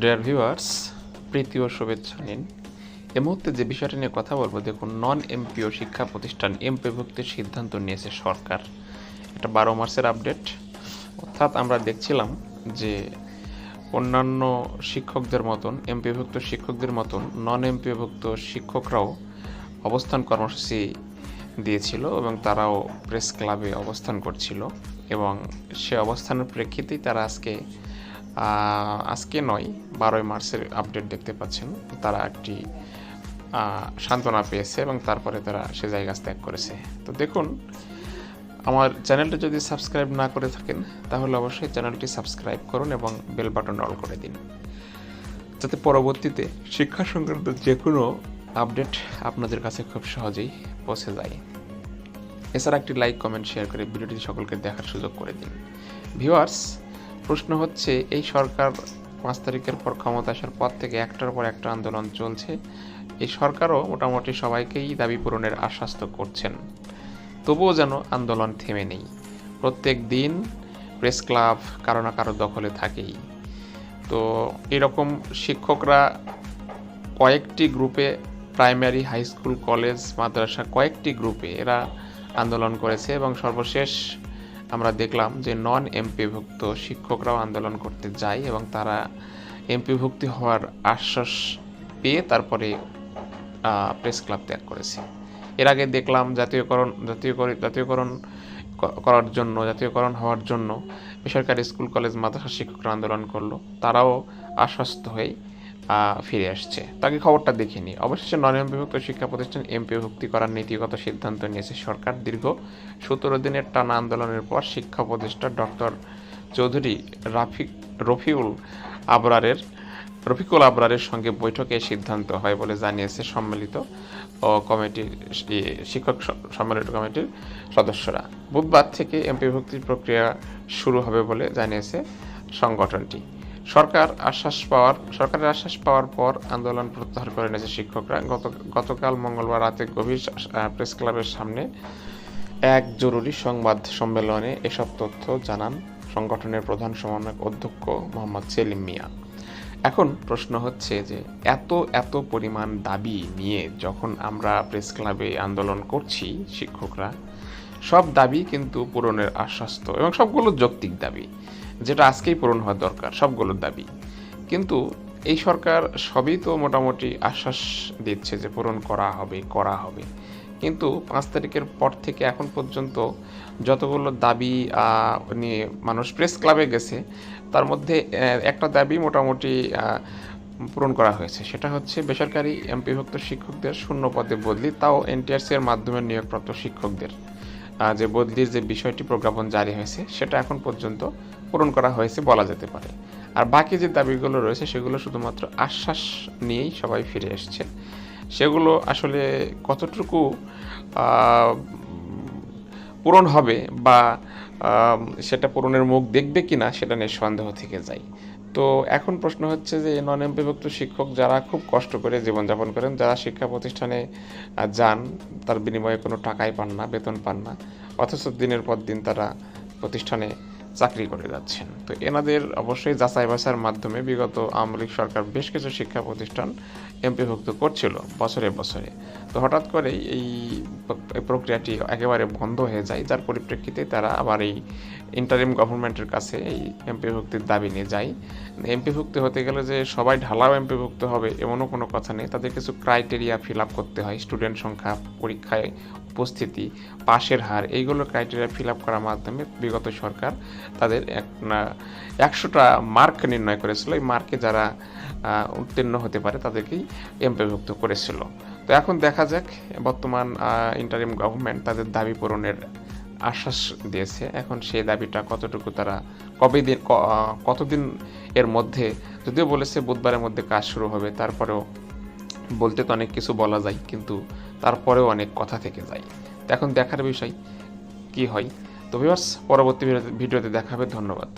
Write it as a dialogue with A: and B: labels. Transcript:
A: Dear viewers প্রীতি ও শুভেচ্ছা নিন। এ মুহূর্তে যে বিষয়টা নিয়ে কথা বলব, দেখুন নন এমপিও শিক্ষা প্রতিষ্ঠান এমপিভুক্তির সিদ্ধান্ত নিয়েছে সরকার। এটা বারো মাসের আপডেট। অর্থাৎ আমরা দেখছিলাম যে অন্যান্য শিক্ষকদের মতন এমপিভুক্ত শিক্ষকদের মতন নন এমপিভুক্ত শিক্ষকরাও অবস্থান কর্মসূচি দিয়েছিল এবং তারাও প্রেস ক্লাবে অবস্থান করছিল এবং সে অবস্থানের প্রেক্ষিতেই তারা আজকে আজকে নয়, বারোই মার্চের আপডেট দেখতে পাচ্ছেন। তারা একটি সান্ত্বনা পেয়েছে এবং তারপরে তারা সে জায়গা ত্যাগ করেছে। তো দেখুন, আমার চ্যানেলটি যদি সাবস্ক্রাইব না করে থাকেন, তাহলে অবশ্যই চ্যানেলটি সাবস্ক্রাইব করুন এবং বেল বাটন অল করে দিন। যাতে পরবর্তীতে শিক্ষা সংক্রান্ত যে কোনো আপডেট আপনাদের কাছে খুব সহজেই পৌঁছে যায়। এছাড়া একটি লাইক কমেন্ট শেয়ার করে ভিডিওটি সকলকে দেখার সুযোগ করে দিন। ভিউয়ার্স প্রশ্ন হচ্ছে, এই সরকার পাঁচ তারিখের পর ক্ষমতা আসার পর থেকে একটার পর একটা আন্দোলন চলছে। এই সরকারও মোটামুটি সবাইকেই দাবি পূরণের আশ্বাস তো করছেন। তবুও যেন আন্দোলন থেমে নেই। প্রত্যেক দিন প্রেস ক্লাব কারও না কারও দখলে থাকেই। তো এরকম শিক্ষকরা কয়েকটি গ্রুপে, প্রাইমারি, হাই স্কুল, কলেজ, মাদ্রাসা কয়েকটি গ্রুপে এরা আন্দোলন করেছে এবং সর্বশেষ আমরা দেখলাম যে নন এমপিভুক্ত শিক্ষকরাও আন্দোলন করতে যায় এবং তারা এমপিভুক্তি হওয়ার আশ্বাস পেয়ে তারপরে প্রেস ক্লাব ত্যাগ করেছে। এর আগে দেখলাম জাতীয়করণ জাতীয়করণ জাতীয়করণ করার জন্য, জাতীয়করণ হওয়ার জন্য বেসরকারি স্কুল, কলেজ, মাদ্রাসা শিক্ষকরা আন্দোলন করল। তারাও আশ্বস্ত হয়ে ফিরে আসছে। তাকে খবরটা দেখিনি। অবশেষে নন এমপিভুক্ত শিক্ষা প্রতিষ্ঠান এমপি এমপিভুক্তি করার নীতিগত সিদ্ধান্ত নিয়েছে সরকার। দীর্ঘ সতেরো দিনের টানা আন্দোলনের পর শিক্ষা উপদেষ্টা ডক্টর চৌধুরী রাফিক রফিউল আবরারের, রফিকুল আবরারের সঙ্গে বৈঠকে সিদ্ধান্ত হয় বলে জানিয়েছে সম্মিলিত কমিটির শিক্ষক সম্মিলিত কমিটির সদস্যরা। বুধবার থেকে এমপি এমপিভুক্তির প্রক্রিয়া শুরু হবে বলে জানিয়েছে সংগঠনটি। সরকার আশ্বাস পাওয়ার সরকারের আশ্বাস পাওয়ার পর আন্দোলন প্রত্যাহার করে নিয়েছে শিক্ষকরা। গত গতকাল মঙ্গলবার রাতে গভীর প্রেস ক্লাবের সামনে এক জরুরি সংবাদ সম্মেলনে এসব তথ্য জানান সংগঠনের প্রধান সমন্বয়ক অধ্যক্ষ মোহাম্মদ সেলিম মিয়া। এখন প্রশ্ন হচ্ছে যে, এত এত পরিমাণ দাবি নিয়ে যখন আমরা প্রেস ক্লাবে আন্দোলন করছি শিক্ষকরা, সব দাবি কিন্তু পূরণের আশ্বাস্ত এবং সবগুলো যৌক্তিক দাবি। যেটা আজকেই পূরণ হওয়া দরকার, সবগুলোর দাবি। কিন্তু এই সরকার সবই তো মোটামুটি আশ্বাস দিচ্ছে যে পূরণ করা হবে করা হবে। কিন্তু পাঁচ তারিখের পর থেকে এখন পর্যন্ত যতগুলো দাবি নিয়ে মানুষ প্রেস ক্লাবে গেছে, তার মধ্যে একটা দাবি মোটামুটি পূরণ করা হয়েছে। সেটা হচ্ছে বেসরকারি এমপিভুক্ত শিক্ষকদের শূন্য পদে বদলি, তাও এনটিআরসি এর মাধ্যমে নিয়োগপ্রাপ্ত শিক্ষকদের। যে বদলির যে বিষয়টি প্রজ্ঞাপন জারি হয়েছে, সেটা এখন পর্যন্ত পূরণ করা হয়েছে বলা যেতে পারে। আর বাকি যে দাবিগুলো রয়েছে সেগুলো শুধুমাত্র আশ্বাস নিয়েই সবাই ফিরে এসছে। সেগুলো আসলে কতটুকু পূরণ হবে বা সেটা পূরণের মুখ দেখবে কিনা সেটা নিয়ে সন্দেহ থেকে যায়। তো এখন প্রশ্ন হচ্ছে যে নন এমপিভুক্ত শিক্ষক যারা খুব কষ্ট করে জীবনযাপন করেন, যারা শিক্ষা প্রতিষ্ঠানে যান, তার বিনিময়ে কোনো টাকাই পান না, বেতন পান না, অথচ দিনের পর দিন তারা প্রতিষ্ঠানে চাকরি করে যাচ্ছেন। তো এনাদের অবশ্যই যাচাই বাছার মাধ্যমে বিগত আওয়ামী লীগ সরকার বেশ কিছু শিক্ষা প্রতিষ্ঠান এমপিভুক্ত করছিল বছরে বছরে। তো হঠাৎ করেই এই প্রক্রিয়াটি একেবারে বন্ধ হয়ে যায়, যার পরিপ্রেক্ষিতে তারা আবার এই ইন্টারিম গভর্নমেন্টের কাছে এই এমপিভুক্তির দাবি নিয়ে যায়। এমপিভুক্তি হতে গেলে যে সবাই ঢালাও এমপিভুক্ত হবে এমনও কোনো কথা নেই। তাদের কিছু ক্রাইটেরিয়া ফিল আপ করতে হয় স্টুডেন্ট সংখ্যা, পরীক্ষায় উপস্থিতি, পাশের হার, এইগুলো ক্রাইটেরিয়া ফিল আপ করার মাধ্যমে বিগত সরকার তাদের এক একশোটা মার্ক নির্ণয় করেছিল। এই মার্কে যারা উত্তীর্ণ হতে পারে তাদেরকেই এমপিভুক্ত করেছিল। তো এখন দেখা যাক, বর্তমান ইন্টারিম গভর্নমেন্ট তাদের দাবি পূরণের আশ্বাস দিয়েছে। এখন সেই দাবিটা কতটুকু তারা, কবে দিন কতদিন এর মধ্যে, যদিও বলেছে বুধবারের মধ্যে কাজ শুরু হবে, তারপরেও বলতে তো অনেক কিছু বলা যায়, কিন্তু তারপরেও অনেক কথা থেকে যায়। তো এখন দেখার বিষয় কি হয়। তো ভিউয়ার্স পরবর্তী ভিডিওতে দেখাবে, ধন্যবাদ।